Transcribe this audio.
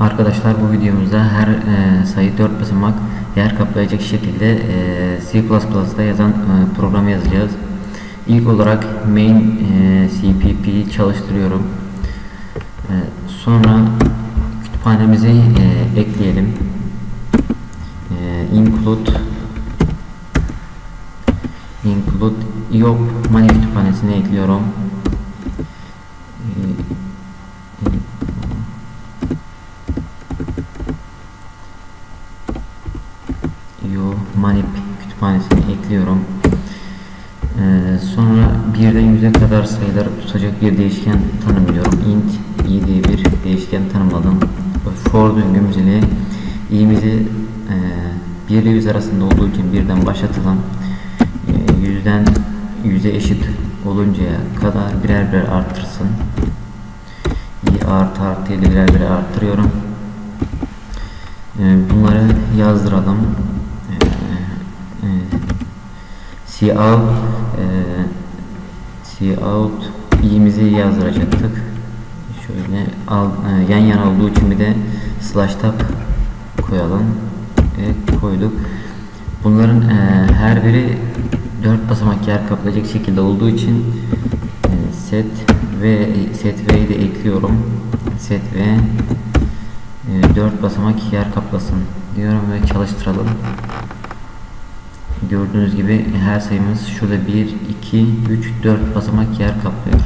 Arkadaşlar bu videomuzda her e, sayı 4 basamak yer kaplayacak şekilde e, C++'da yazan e, programı yazacağız. İlk olarak main e, cpp çalıştırıyorum. E, sonra kütüphanemizi e, ekleyelim. E, include include iop mani kütüphanesine ekliyorum. E, Yo manip kütüphanesine ekliyorum. Ee, sonra birden yüze kadar sayıları tutacak bir değişken tanımlıyorum. int i diye bir değişken tanımladım. For döngümüz ile i'mizi e, 1 ile 100 arasında olduğu için birden başlatılan e, yüzden yüze eşit oluncaya kadar birer birer arttırsın. i artı artı ile birer birer arttırıyorum. E, bunları yazdıralım. Cout e, Cout i'mizi yazdıracaktık. Şöyle al, e, yan yana olduğu için bir de slash tab koyalım. ve koyduk. Bunların e, her biri 4 basamak yer kaplayacak şekilde olduğu için e, set ve set v'yi de ekliyorum. Set v e, 4 basamak yer kaplasın diyorum ve çalıştıralım. Gördüğünüz gibi her sayımız şurada 1, 2, 3, 4 basamak yer kaplıyor.